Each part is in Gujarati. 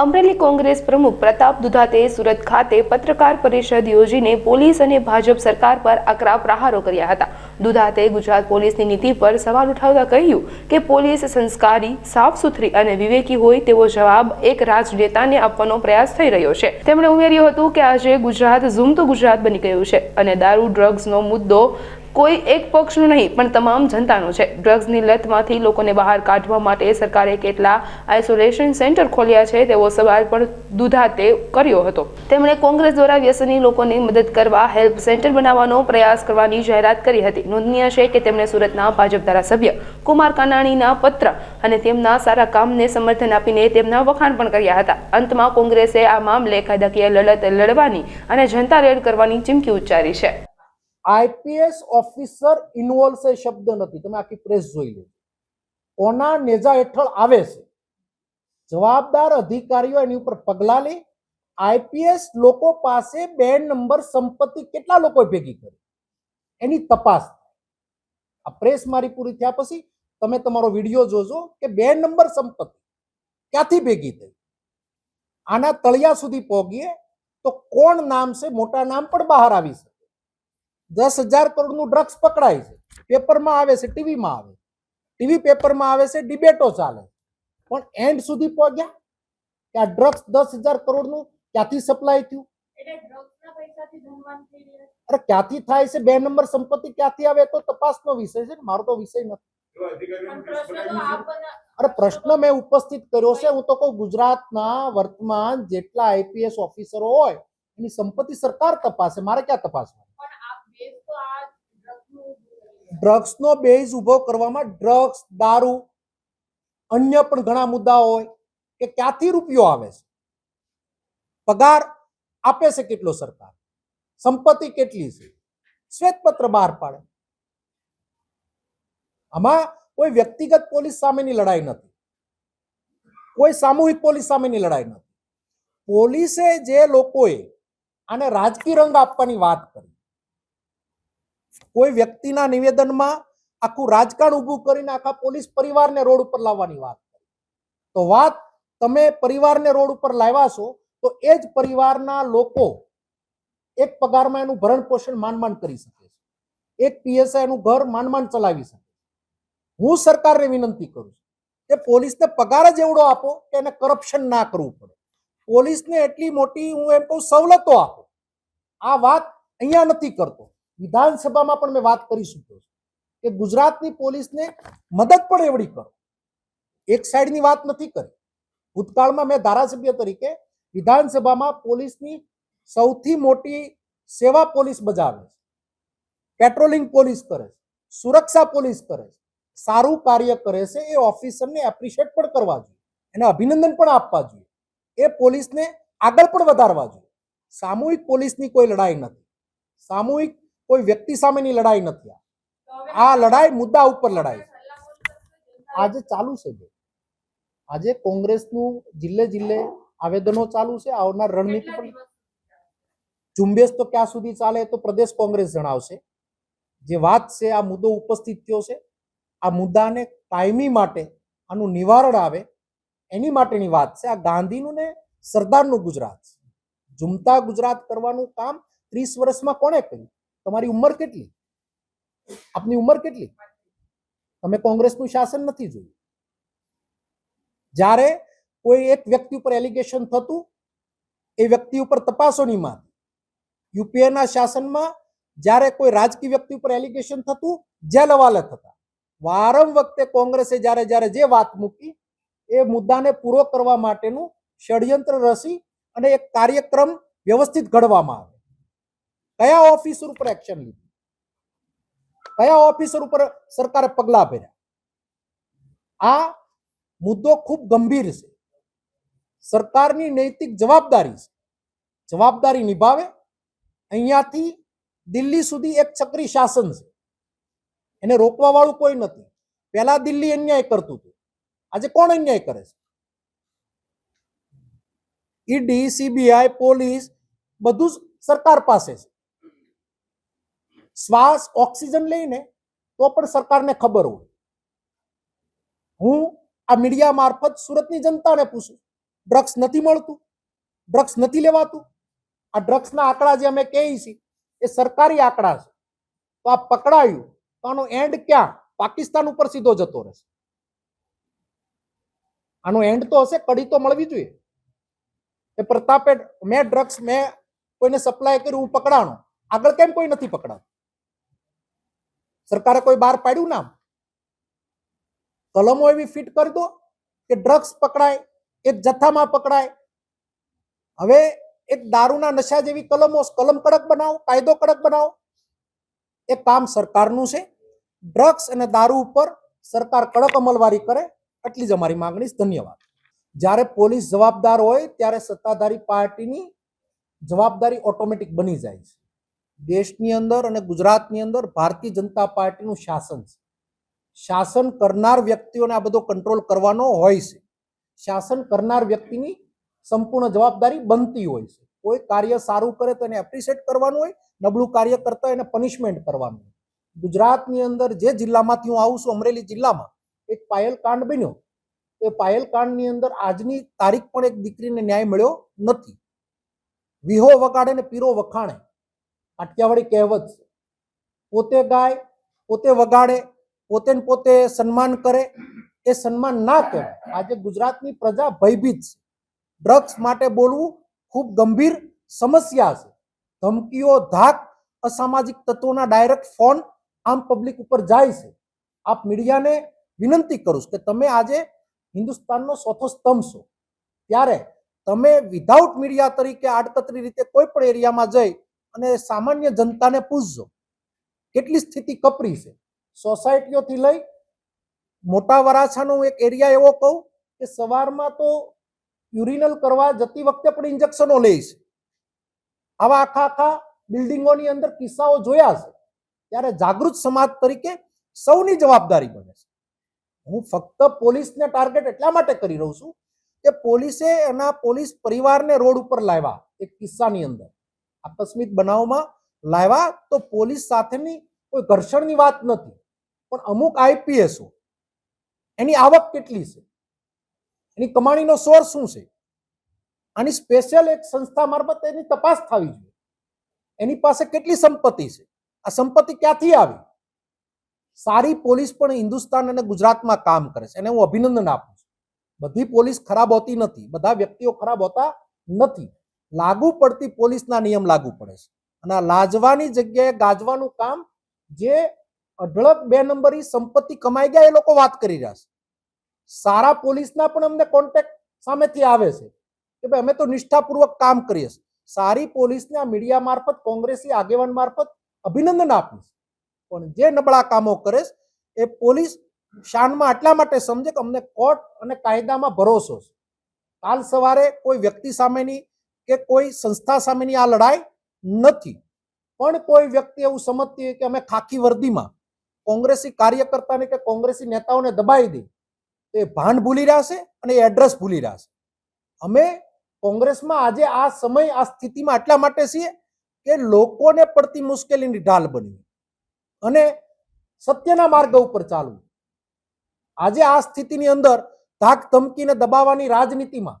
અમરેલી કોંગ્રેસ પ્રમુખ પ્રતાપ દુધાતે સુરત ખાતે પત્રકાર પરિષદ યોજીને પોલીસ અને ભાજપ સરકાર પર આકરા પ્રહારો કર્યા હતા. દુધાતે ગુજરાત પોલીસની નીતિ પર સવાલ ઉઠાવતા કહ્યું કે પોલીસ સંસ્કારી સાફ સુથરી અને વિવેકી હોય તેવો જવાબ એક રાજનેતાને આપવાનો પ્રયાસ થઈ રહ્યો છે. તેમણે ઉમેર્યું હતું કે આજે ગુજરાત ઝૂમતું ગુજરાત બની ગયું છે અને દારૂ, ડ્રગ્સનો મુદ્દો કોઈ એક પક્ષનું નહીં, પણ તમામ જનતાનો છે. ડ્રગ્સની લતમાંથી લોકોને બહાર કાઢવા માટે સરકારે કેટલા આઇસોલેશન સેન્ટર ખોલ્યા છે તેવો સવાલ પણ દુધાતે કર્યો હતો. તેમણે કોંગ્રેસ દ્વારા વ્યસની લોકોની મદદ કરવા હેલ્પ સેન્ટર બનાવવાનો પ્રયાસ કરવાની જાહેરાત કરી હતી. નોંધનીય છે કે તેમણે સુરતના ભાજપ ધારાસભ્ય કુમાર કાનાણીના પત્ર અને તેમના સારા કામને સમર્થન આપીને તેમના વખાણ પણ કર્યા હતા. અંતમાં કોંગ્રેસે આ મામલે કાયદાકીય લડત લડવાની અને જનતા રેડ કરવાની ચીમકી ઉચ્ચારી છે. આઈપીએસ ઓફિસર ઇન્વોલ્વ એ શબ્દ નથી. તમે આખી પ્રેસ જોઈ લો કોના નેજા હેઠળ આવે છે. જવાબદાર અધિકારીઓ એની ઉપર પગલાં લે. આઈપીએસ લોકો પાસે બે નંબર સંપત્તિ કેટલા લોકો ભેગી કરી? એની તપાસ આ પ્રેસ મારી પૂરી થયા પછી તમે તમારો વીડિયો જોજો કે બે નંબર સંપત્તિ ક્યાંથી ભેગી થઈ? આના તળિયા સુધી પહોંચીએ તો કોણ નામ છે? મોટા નામ પણ બહાર આવી શકે. દસ હજાર કરોડનું ડ્રગ્સ પકડાય છે. પેપરમાં આવે છે ટીવીમાં આવે. ટીવી પેપરમાં આવે છે ડિબેટો ચાલે. પણ એન્ડ સુધી પહોંચ્યા? કે આ ડ્રગ્સ દસ હજાર કરોડનું ક્યાંથી સપ્લાય થયું? અરે ક્યાંથી થાય છે? બે નંબર સંપત્તિ ક્યાંથી આવે તો તપાસનો વિષય છે ને મારો તો વિષય નથી. અરે પ્રશ્ન મેં ઉપસ્થિત કર્યો છે. હું તો કહું ગુજરાતના વર્તમાન જેટલા આઈપીએસ ઓફિસરો હોય એની સંપત્તિ સરકાર તપાસે. મારે ક્યાં તપાસવા ડ્રગ્સનો બેઝ ઊભો કરવામાં ડ્રગ્સ દારૂ, અન્ય પણ ઘણા મુદ્દાઓ હોય કે ક્યાંથી રૂપિયો આવે છે? પગાર આપે છે કેટલો સરકાર? સંપત્તિ કેટલી છે? શ્વેતપત્ર બહાર પાડે. આમાં કોઈ વ્યક્તિગત પોલીસ સામેની લડાઈ નથી. કોઈ સામૂહિક પોલીસ સામેની લડાઈ નથી. પોલીસે જે લોકોએ આને રાજકીય રંગ આપવાની વાત કરી કોઈ વ્યક્તિના નિવેદનમાં આખું રાજકારણ ઊભું કરીને આખા પોલીસ પરિવારને રોડ ઉપર લાવવાની વાત કરી. તો વાત તમે પરિવારને રોડ ઉપર લાવ્યા છો, તો એ જ પરિવારના લોકો એક પગારમાં એનું ભરણ પોષણ માંડ માંડ કરી શકે છે. એક પીએસઆઈ એનું ઘર માંડ માંડ ચલાવી શકે હું સરકારને વિનંતી કરું છું કે પોલીસને પગાર જ એવડો આપો કે એને કરપ્શન ના કરવું પડે. પોલીસને એટલી મોટી હું એમ કહું સવલતો આપો. આ વાત અહીંયા નથી કરતો. વિધાનસભામાં પણ મેં વાત કરી શક્યો છું કે ગુજરાતની પોલીસને મદદ પણ એવડી કરો. એક સાઈડની વાત નથી કરી. ભૂતકાળમાં મેં ધારાસભ્ય તરીકે વિધાનસભામાં પોલીસની સૌથી મોટી સેવા પોલીસ બજાવે છે. પેટ્રોલિંગ પોલીસ કરે છે, સુરક્ષા પોલીસ કરે છે, સારું કાર્ય કરે છે એ ઓફિસરને એપ્રિશિએટ પણ કરવા જોઈએ, એને અભિનંદન પણ આપવા જોઈએ, એ પોલીસને આગળ પણ વધારવા જોઈએ. સામૂહિક પોલીસની કોઈ લડાઈ નથી. સામૂહિક કોઈ વ્યક્તિ સામેની લડાઈ નથી આ. લડાઈ મુદ્દા ઉપર લડાઈ. આજે ચાલુ છે આજે કોંગ્રેસનું જિલ્લે જિલ્લે આવેદનો ચાલુ છે, આવનાર રણનીતિ પણ ઝુંબેશ તો ક્યાં સુધી ચાલે તો પ્રદેશ કોંગ્રેસ જણાવશે. જે વાત છે, આ મુદ્દો ઉપસ્થિત થયો છે. આ મુદ્દાને કાયમી માટે આનું નિવારણ આવે એની માટેની વાત છે. આ ગાંધીનું ને સરદારનું ગુજરાત ઝૂમતા ગુજરાત કરવાનું કામ ત્રીસ વર્ષમાં કોણે કર્યું? તમારી ઉંમર કેટલી? આપની ઉંમર કેટલી? તમે કોંગ્રેસનું શાસન નથી જોયું. જ્યારે કોઈ એક વ્યક્તિ ઉપર એલિગેશન થતું, એ વ્યક્તિ ઉપર તપાસો નહીં મારતી. યુપીએના શાસનમાં જ્યારે કોઈ રાજકીય વ્યક્તિ ઉપર એલિગેશન થતું, જેલ હવાલે થતા. વારમ વખતે કોંગ્રેસે જ્યારે જ્યારે જે વાત મૂકી, એ મુદ્દાને પૂરો કરવા માટેનું ષડયંત્ર રસી અને એક કાર્યક્રમ વ્યવસ્થિત ઘડવામાં આવે કયા ઓફિસર ઉપર એક્શન લીધી? કયા ઓફિસર ઉપર સરકારે પગલા ભર્યા? આ મુદ્દો ખૂબ ગંભીર છે. સરકારની નૈતિક જવાબદારી છે. જવાબદારી નિભાવે. અહીંયાથી દિલ્હી સુધી એક ચક્રી શાસન છે. એને રોકવા વાળું કોઈ નથી. પહેલા દિલ્હી અન્યાય કરતું હતું. આજે કોણ અન્યાય કરે છે? ઈડી સીબીઆઈ પોલીસ બધું જ સરકાર પાસે છે. શ્વાસ, ઓક્સિજન લઈને તો પણ સરકારને ખબર હોય. હું આ મીડિયા મારફત સુરતની જનતાને પૂછું, ડ્રગ્સ નથી મળતું? ડ્રગ્સ નથી લેવાતું? આ ડ્રગ્સના આંકડા જે અમે કહીએ છીએ, એ સરકારી આંકડા છે. તો આ પકડાયું, તો આનો એન્ડ ક્યાં? પાકિસ્તાન ઉપર સીધો જતો રહેશે. આનો એન્ડ તો હશે, કડી તો મળવી જોઈએ. એ પ્રતાપે, મેં ડ્રગ્સ, મેં કોઈને સપ્લાય કર્યું, હું પકડાણો. આગળ કેમ કોઈ નથી પકડાતું? સરકારે કોઈ બહાર પાડ્યું નામ? કલમો એવી ફિટ કરી દો કે ડ્રગ્સ પકડાય, એક જથ્થામાં પકડાય. હવે એક દારૂના નશા જેવી કલમો, કલમ કડક બનાવો, કાયદો કડક બનાવો. એ કામ સરકારનું છે ડ્રગ્સ અને દારૂ ઉપર સરકાર કડક અમલવારી કરે એટલી જ અમારી માંગણી ધન્યવાદ. જ્યારે પોલીસ જવાબદાર હોય, ત્યારે સત્તાધારી પાર્ટીની જવાબદારી ઓટોમેટિક બની જાય છે. દેશની અંદર અને ગુજરાતની અંદર ભારતીય જનતા પાર્ટીનું શાસન છે. શાસન કરનાર વ્યક્તિઓને આ બધો કંટ્રોલ કરવાનો હોય છે. શાસન કરનાર વ્યક્તિની સંપૂર્ણ જવાબદારી બનતી હોય છે. કોઈ કાર્ય સારું કરે તો એને એપ્રિશિએટ કરવાનું હોય, નબળું કાર્ય કરતા એને પનિશમેન્ટ કરવાનું હોય. ગુજરાતની અંદર જે જિલ્લામાંથી હું આવું છું, અમરેલી જિલ્લામાં, એક પાયલ કાંડ બન્યો. એ પાયલ કાંડની અંદર આજની તારીખ પણ એક દીકરીને ન્યાય મળ્યો નથી. વિહો વગાડે ને પીરો વખાણે. કાઠિયાવાડી કહેવત છે. પોતે ગાય, પોતે વગાડે, પોતે પોતે સન્માન કરે, એ સન્માન ના કહેવાય. આજે ગુજરાતની પ્રજા ભયભીત છે. ડ્રગ્સ માટે બોલવું ખૂબ ગંભીર સમસ્યા છે. ધમકીઓ, ધાક, અસામાજિક તત્વોના ડાયરેક્ટ ફોન આમ પબ્લિક ઉપર જાય છે. આપ મીડિયાને વિનંતી કરું છું કે તમે આજે હિન્દુસ્તાનનો ચોથો સ્તંભ છો. ત્યારે તમે વિધાઉટ મીડિયા તરીકે આડકતરી રીતે કોઈ પણ એરિયામાં જઈ અને સામાન્ય જનતાને પૂછજો, કેટલી સ્થિતિ કપરી છે? સોસાયટીઓથી લઈ મોટા વરાછાનો એક એરિયા એવો કહું કે સવારમાં તો યુરિનલ કરવા જતી વખતે પણ ઇન્જેક્શનો લે છે. આવા આખા આખા બિલ્ડિંગોની અંદર કિસ્સાઓ જોયા છે. ત્યારે જાગૃત સમાજ તરીકે સૌની જવાબદારી બને છે. હું ફક્ત પોલીસને ટાર્ગેટ એટલા માટે કરી રહું છું કે પોલીસે એના પોલીસ પરિવારને રોડ ઉપર લાવ્યા એક કિસ્સાની અંદર. આકસ્મિક બનાવમાં લાવ્યા તો પોલીસ સાથેની કોઈ ઘર્ષણની વાત નથી. પણ અમુક આઈપીએસો એની આવક કેટલી છે? એની કમાણીનો સોર્સ શું છે? આની સ્પેશિયલ એક સંસ્થા મારફત એની તપાસ થવી જોઈએ. એની પાસે કેટલી સંપત્તિ છે? આ સંપત્તિ ક્યાંથી આવી? સારી પોલીસ પણ હિન્દુસ્તાન અને ગુજરાતમાં કામ કરે છે. એને હું અભિનંદન આપું છું. બધી પોલીસ ખરાબ હોતી નથી. બધા વ્યક્તિઓ ખરાબ હોતા નથી. લાગુ પડતી પોલીસના નિયમ લાગુ પડે છે. અને આ લાજવાની જગ્યાએ ગાજવાનું કામ જે અઢળક બે નંબરી સંપત્તિ કમાઈ ગયા એ લોકો વાત કરી રહ્યા છે. સારા પોલીસના પણ અમને કોન્ટેક્ટ સામેથી આવે છે કે ભાઈ અમે તો નિષ્ઠાપૂર્વક કામ કરીએ છીએ. સારી પોલીસને આ મીડિયા મારફત, કોંગ્રેસી આગેવાન મારફત અભિનંદન આપીશ પણ જે નબળા કામો કરે એ પોલીસ શાનમાં એટલા માટે સમજે કે અમને કોર્ટ અને કાયદામાં ભરોસો છે. કાલ સવારે કોઈ વ્યક્તિ સામેની કે કોઈ સંસ્થા સામેની આ લડાઈ નથી. પણ કોઈ વ્યક્તિ એવું સમજતી હોય કે અમે ખાખી વર્દીમાં કોંગ્રેસી કાર્યકર્તાને કે કોંગ્રેસી નેતાઓને દબાઈ દે તો એ ભાન ભૂલી રહ્યા અને એડ્રેસ ભૂલી રહ્યા છે. અમે કોંગ્રેસમાં આજે આ સમય, આ સ્થિતિમાં એટલા માટે છીએ કે લોકોને પડતી મુશ્કેલીની ઢાલ બની અને સત્યના માર્ગ ઉપર ચાલવું. આજે આ સ્થિતિની અંદર ધાક ધમકીને દબાવવાની રાજનીતિમાં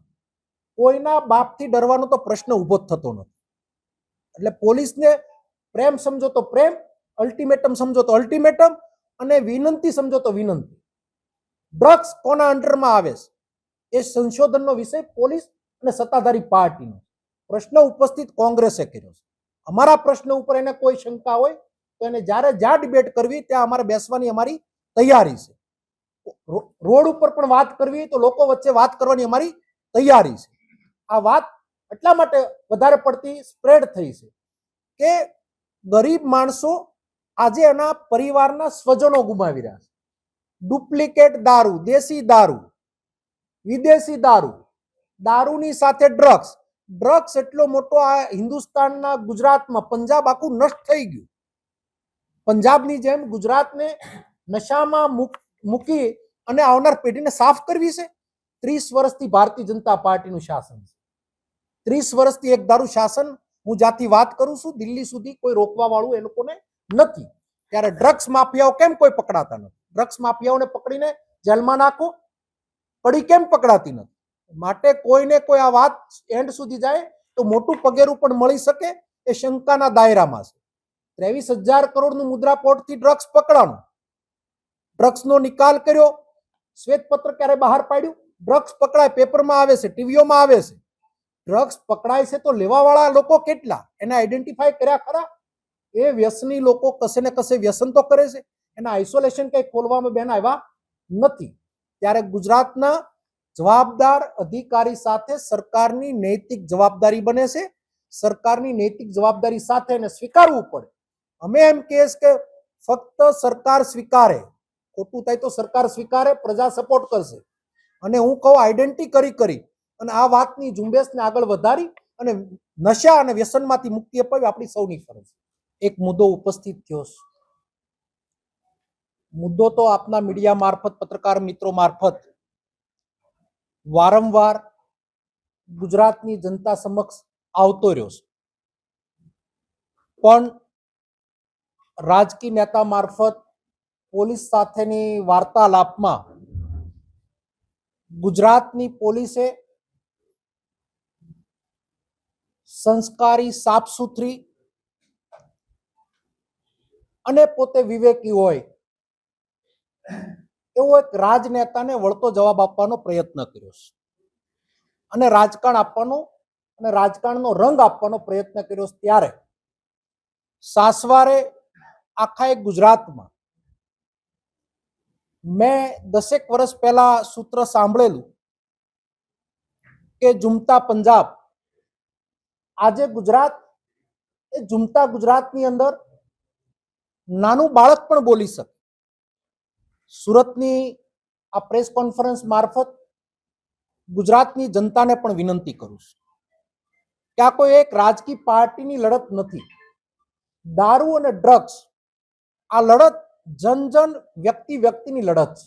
કોઈના બાપથી ડરવાનો તો પ્રશ્ન ઊભો થતો નથી. એટલે પોલીસને પ્રેમ સમજો તો પ્રેમ અલ્ટિમેટમ સમજો તો અલ્ટિમેટમ અને વિનંતી સમજો તો વિનંતી. ડ્રગ્સ કોના અંડરમાં આવે છે? એ સંશોધનનો વિષય પોલીસ અને સત્તાધારી પાર્ટીનો પ્રશ્ન ઉપસ્થિત કોંગ્રેસે કર્યો છે. અમારા પ્રશ્ન ઉપર એને કોઈ શંકા હોય તો એને જ્યારે જ્યાં ડિબેટ કરવી ત્યાં અમારે બેસવાની અમારી તૈયારી છે. રોડ ઉપર પણ વાત કરવી તો લોકો વચ્ચે વાત કરવાની અમારી તૈયારી છે. આ વાત એટલા માટે વધારે પડતી સ્પ્રેડ થઈ છે કે ગરીબ માણસો આજે એના પરિવારના સ્વજનો ગુમાવી રહ્યા છે. ડુપ્લિકેટ દારૂ, દેશી દારૂ, વિદેશી દારૂ, દારૂની સાથે ડ્રગ્સ ડ્રગ્સ એટલો મોટો આ હિન્દુસ્તાનના ગુજરાતમાં પંજાબ આખું નષ્ટ થઈ ગયું. પંજાબની જેમ ગુજરાતને નશામાં મૂક- અને આવનાર પેઢીને સાફ કરવી છે. ત્રીસ વર્ષથી ભારતીય જનતા પાર્ટીનું શાસન છે. ત્રીસ વર્ષથી એક દારૂ શાસન હું જાતિ વાત કરું છું, દિલ્હી સુધી કોઈ રોકવા વાળું એ લોકોને નથી. ત્યારે ડ્રગ્સ માફિયાઓ કેમ કોઈ પકડાતા નથી? ડ્રગ્સ માફિયાઓને પકડીને જેલમાં નાખો, કડી કેમ પકડાતી નથી? માટે કોઈને કોઈ આ વાત એન્ડ સુધી જાય તો મોટું પગેરું પણ મળી શકે એ શંકાના દાયરામાં છે. ત્રેવીસ હજાર કરોડનું મુદ્રા પોર્ટથી ડ્રગ્સ પકડાણું. ડ્રગ્સનો નિકાલ કર્યો, શ્વેતપત્ર ક્યારે બહાર પાડ્યું? ડ્રગ્સ પકડાય, પેપરમાં આવે છે, ટીવીઓમાં આવે છે. ડ્રગ્સ પકડાય છે તો લેવાવાળા લોકો કેટલા? એને આઈડેન્ટિફાય કર્યા ખરા? એ વ્યસની લોકો કશે ને કશે વ્યસન તો કરે છે. એના આઇસોલેશન કંઈ ખોલવામાં બેન આવ્યા નથી. ત્યારે ગુજરાતના જવાબદાર અધિકારી સાથે સરકારની નૈતિક જવાબદારી બને છે. સરકારની નૈતિક જવાબદારી સાથે એને સ્વીકારવું પડે. અમે એમ કહીએ કે ફક્ત સરકાર સ્વીકારે. ખોટું થાય તો સરકાર સ્વીકારે, પ્રજા સપોર્ટ કરશે. અને હું કહું આઈડેન્ટિટી કરી કરી અને આ વાતની ઝુંબેશને આગળ વધારી અને નશા અને વ્યસનમાંથી મુક્તિ અપાવી આપણી સૌની ફરજ. એક મુદ્દો ઉપસ્થિત થયો છે. મુદ્દો તો આપના મીડિયા મારફત, પત્રકાર મિત્રો મારફત. વારંવાર ગુજરાતની જનતા સમક્ષ આવતો રહ્યો છે. પણ રાજકીય નેતા મારફત પોલીસ સાથેની વાર્તાલાપમાં ગુજરાતની પોલીસે સંસ્કારી સાફ સુથરી અને પોતે વિવેકી હોય, એવો એક રાજનેતાને વળતો જવાબ આપવાનો પ્રયત્ન કર્યો છે. અને રાજકારણ આપવાનો અને રાજકારણનો રંગ આપવાનો પ્રયત્ન કર્યો ત્યારે સાસવારે આખા એક ગુજરાતમાં મેં દસેક વર્ષ પહેલા સૂત્ર સાંભળેલું કે જુમતા પંજાબ આજે ગુજરાત, એ ઝૂમતા ગુજરાતની અંદર નાનું બાળક પણ બોલી શકે. સુરતની આ પ્રેસ કોન્ફરન્સ મારફત ગુજરાતની જનતાને પણ વિનંતી કરું છું કે આ કોઈ એક રાજકીય પાર્ટીની લડત નથી. દારૂ અને ડ્રગ્સ, આ લડત જન જન વ્યક્તિ વ્યક્તિની લડત છે.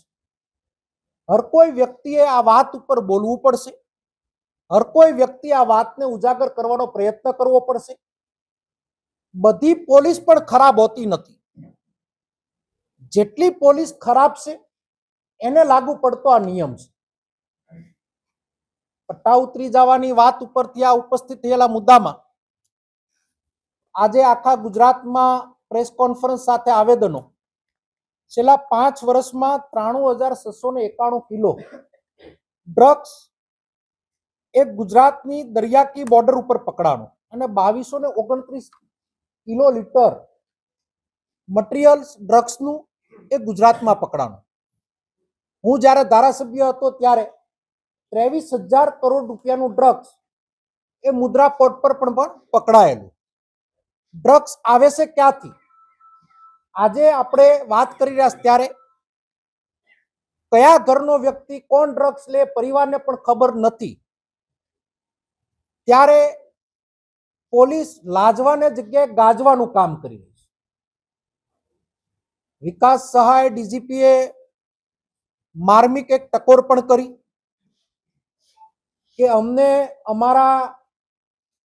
હર કોઈ વ્યક્તિએ આ વાત ઉપર બોલવું પડશે. હર કોઈ વ્યક્તિ આ વાતને ઉજાગર કરવાનો પ્રયત્ન કરવો પડશે. બધી પોલીસ પણ ખરાબ હોતી નથી. જેટલી પોલીસ ખરાબ છે, એને લાગુ પડતો આ નિયમ છે. પટ્ટા ઉતરી જવાની વાત ઉપરથી આ ઉપસ્થિત થયેલા મુદ્દામાં આજે આખા ગુજરાતમાં પ્રેસ કોન્ફરન્સ સાથે આવેદનો. છેલ્લા પાંચ વર્ષમાં ત્રાણું હજાર છસો ને એકાણું કિલો ડ્રગ્સ એ ગુજરાતની દરિયાકી બોર્ડર ઉપર પકડાણો. અને બાવીસો ને ઓગણત્રીસ કિલો લીટર મટીરિયલ્સ ડ્રગ્સનું એ ગુજરાતમાં પકડાણું. હું જ્યારે ધારાસભ્ય હતો ત્યારે ત્રેવીસ હજાર કરોડ રૂપિયાનું ડ્રગ્સ એ મુદ્રા પોર્ટ પર પણ પણ પકડાયેલું. ડ્રગ્સ આવે છે ક્યાંથી? આજે આપણે વાત કરી રહ્યા ત્યારે કયા ઘરનો વ્યક્તિ કોણ ડ્રગ્સ લે, પરિવારને પણ ખબર નથી. ત્યારે પોલીસ લાજવાને જગ્યાએ ગાજવાનું કામ કરી રહી છે. વિકાસ સહાય ડીજીપીએ માર્મિક એક ટકોર પણ કરી કે અમને અમારા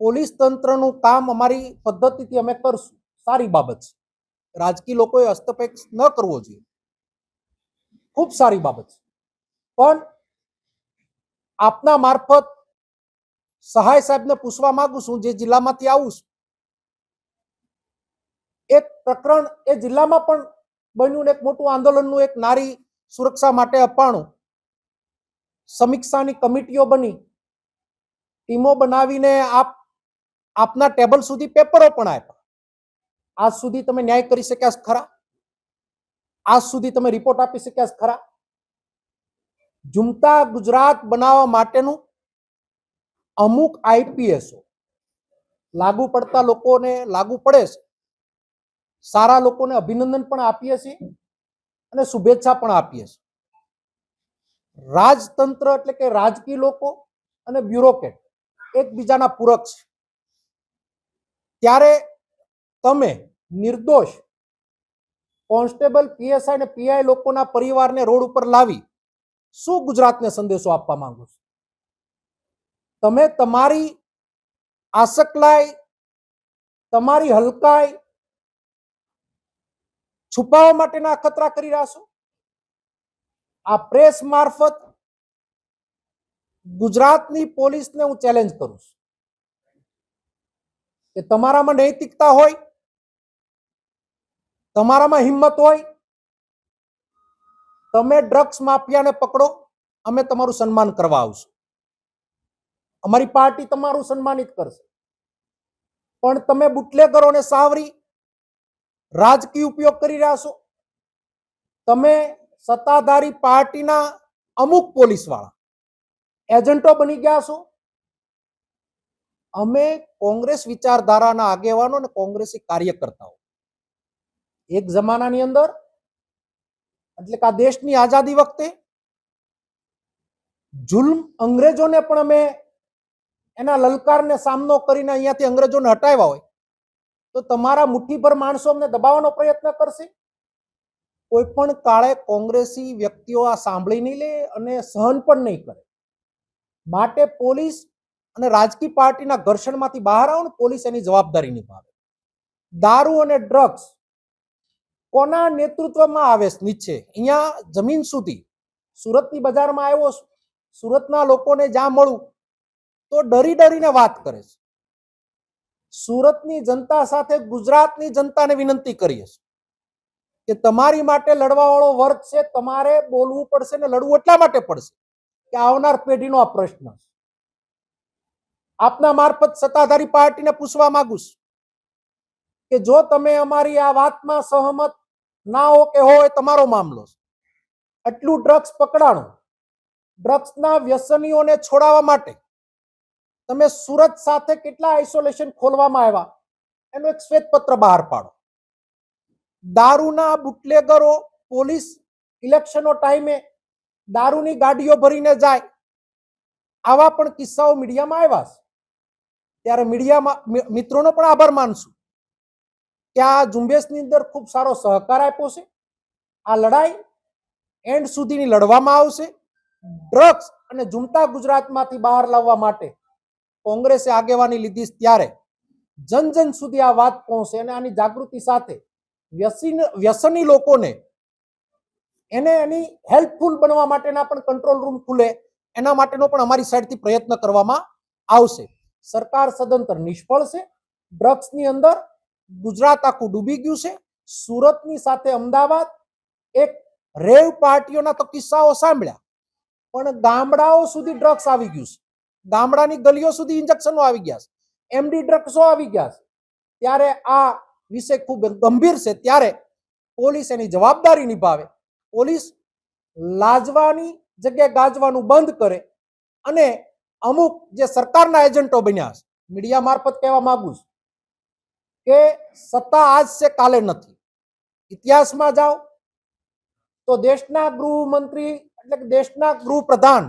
પોલીસ તંત્રનું કામ અમારી પદ્ધતિથી અમે કરશું. સારી બાબત છે. રાજકીય લોકોએ હસ્તક્ષેપ ન કરવો જોઈએ. ખૂબ સારી બાબત છે. પણ આપના મારફત સહાય સાહેબને પૂછવા માંગુ છું, જે જિલ્લામાંથી આવું છું. એક પ્રકરણ એ જિલ્લામાં પણ બન્યું એક મોટું આંદોલનનું એક નારી સુરક્ષા માટે અપાણું. સમીક્ષાની કમિટીઓ બની. ટીમો બનાવીને આપ, આપના ટેબલ સુધી પેપરો પણ આપ્યા. આજ સુધી તમે ન્યાય કરી શક્યા ખરા? આજ સુધી તમે રિપોર્ટ આપી શક્યા ખરા? ઝુમતા ગુજરાત બનાવવા માટેનું અમુક આઈપીએસો લાગુ પડતા લોકોને લાગુ પડે છે. સારા લોકોને અભિનંદન પણ આપીએ છીએ અને શુભેચ્છા પણ આપીએ છીએ. રાજતંત્ર એટલે કે રાજકીય લોકો અને બ્યુરોક્રેટ એકબીજાના પૂરક છે. ત્યારે તમે નિર્દોષ કોન્સ્ટેબલ પીએસઆઈ અને પીઆઈ લોકોના પરિવારને રોડ ઉપર લાવી શું ગુજરાતને સંદેશો આપવા માંગો છો? તમે તમારી આસકલાઈ તમારી હલકાઈ છુપાવવા માટેના અખતરા કરી રહ્યા છો? આ પ્રેસ મારફત ગુજરાતની પોલીસને હું ચેલેન્જ કરું છું કે તમારામાં નૈતિકતા હોય, તમારામાં હિંમત હોય, તમે ડ્રગ્સ માફિયાને પકડો, અમે તમારું સન્માન કરવા આવશું. અમારી પાર્ટી તમારું સન્માનિત કરશે. પણ તમે બુટલેગરોને સાવરી રાજકીય ઉપયોગ કરી રહ્યા છો. તમે સત્તાધારી પાર્ટીના અમુક પોલીસવાળા એજન્ટો બની ગયા છો. અમે કોંગ્રેસ વિચારધારાના આગેવાનો અને કોંગ્રેસી કાર્યકર્તાઓ. એક જમાનાની અંદર, એટલે કે આ દેશની આઝાદી વખતે, જુલ્મ અંગ્રેજોને પણ અમે એના લલકારને સામનો કરીને અહીંયાથી અંગ્રેજોને હટાવ્યા હોય, તો તમારા મુઠ્ઠીભર માણસો અમને દબાવવાનો પ્રયત્ન કરશે? કોઈ પણ કાળે કોંગ્રેસી વ્યક્તિઓ આ સાંભળી નહીં લે અને સહન પણ નહીં કરે. માટે પોલીસ અને રાજકીય પાર્ટીના ઘર્ષણમાંથી બહાર આવો ને પોલીસ એની જવાબદારી નિભાવે. દારૂ અને ડ્રગ્સ કોના નેતૃત્વમાં આવે નીચે? અહીંયા જમીન સુધી. સુરતની બજારમાં આવ્યો સુરતના લોકોને જ્યાં મળું તો ડરી ડરીને વાત કરે છે. સુરતની જનતા સાથે ગુજરાતની જનતાને વિનંતી કરીએ છીએ કે તમારી માટે લડવાવાળો વર્ગ છે, તમારે બોલવું પડશે ને લડવું એટલા માટે પડશે કે આવનાર પેઢીનો આ પ્રશ્ન છે. આપના મારફત સત્તાધારી પાર્ટીને પૂછવા માંગુ છું કે જો તમે અમારી આ વાતમાં સહમત ના હો કે હો એ તમારો મામલો છે. આટલું ડ્રગ્સ પકડાણું, ડ્રગ્સના વ્યસનીઓને છોડાવવા માટે તમે સુરત સાથે કેટલા આઇસોલેશન ખોલવામાં આવ્યા? એનો એક શ્વેતપત્ર બહાર પાડો. દારૂના બુટલેગરો પોલીસ ઇલેક્શનો ટાઈમે દારૂની ગાડીઓ ભરીને જાય. આવા પણ કિસ્સાઓ મીડિયામાં આવ્યા છે. ત્યારે મીડિયામાં મિત્રોનો પણ આભાર માનશું કે આ ઝુંબેશની અંદર ખૂબ સારો સહકાર આપ્યો છે. આ લડાઈ એન્ડ સુધીની લડવામાં આવશે. ડ્રગ્સ અને ઝૂમતા ગુજરાતમાંથી બહાર લાવવા માટે કોંગ્રેસે આગેવાની લીધી ત્યારે જન જન સુધી આ વાત પહોંચે અને આની જાગૃતિ સાથે વ્યસન, વ્યસની લોકોને એને એની હેલ્પફુલ બનવા માટેના પણ કંટ્રોલ રૂમ ખુલે, એના માટેનો પણ અમારી સાઈડથી પ્રયત્ન કરવામાં આવશે. સરકાર સદંતર નિષ્ફળ છે, ડ્રગ્સની અંદર ગુજરાત આખું ડૂબી ગયું છે, સુરતની સાથે અમદાવાદ એક રેવ પાર્ટીઓના તો કિસ્સાઓ સાંભળ્યા, પણ ગામડાઓ સુધી ડ્રગ્સ આવી ગયું છે. ગામડાની ગલીઓ સુધી ઇન્જેક્શનો આવી ગયા છે. એમડી ડ્રગ્સો આવી ગયા છે. ત્યારે આ વિષય ખૂબ ગંભીર છે. ત્યારે પોલીસ એની જવાબદારી નિભાવે. પોલીસ લાજવાની જગ્યાએ ગાજવાનું બંધ કરે અને અમુક જે સરકારના એજન્ટો બન્યા છે, મીડિયા મારફત કહેવા માંગુ છું, કે સત્તા આજ છે, કાલે નથી. ઇતિહાસમાં જાઓ તો દેશના ગૃહમંત્રી એટલે કે દેશના ગૃહપ્રધાન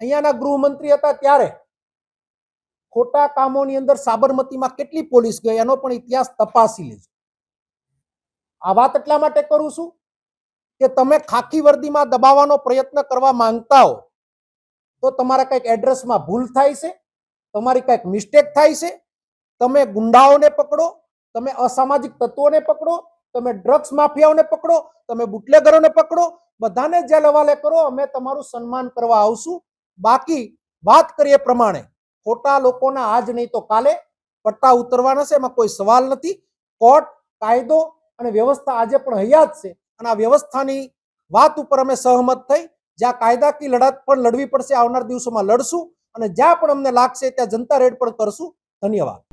અહીંયાના ગૃહમંત્રી હતા ત્યારે ખોટા કામોની અંદર સાબરમતીમાં કેટલી પોલીસ ગઈ એનો પણ ઇતિહાસ તપાસી લેજો. આ વાત એટલા માટે કરું છું કે તમે ખાખી વર્દીમાં દબાવવાનો પ્રયત્ન કરવા માંગતા હો, તો તમારા કંઈક એડ્રેસમાં ભૂલ થાય છે, તમારી કંઈક મિસ્ટેક થાય છે, તમે ગુંડાઓને પકડો, તમે અસામાજિક તત્વોને પકડો, તમે ડ્રગ્સ માફિયાઓને પકડો, તમે બુટલેગરોને પકડો, બધાને જેલ હવાલે કરો, અમે તમારું સન્માન કરવા આવશું. બાકી વાત કરીએ પ્રમાણે, ખોટા લોકોના આજ નહીં તો કાલે પટ્ટા ઉતરવાના છે, એમાં કોઈ સવાલ નથી. કોર્ટ, કાયદો અને વ્યવસ્થા આજે પણ હયાત છે અને આ વ્યવસ્થાની વાત ઉપર અમે સહમત થઈ. જ્યાં કાયદાકીય લડત પણ લડવી પડશે, આવનાર દિવસોમાં લડશું અને જ્યાં પણ અમને લાગશે ત્યાં જનતા રેડ પણ કરશું. ધન્યવાદ.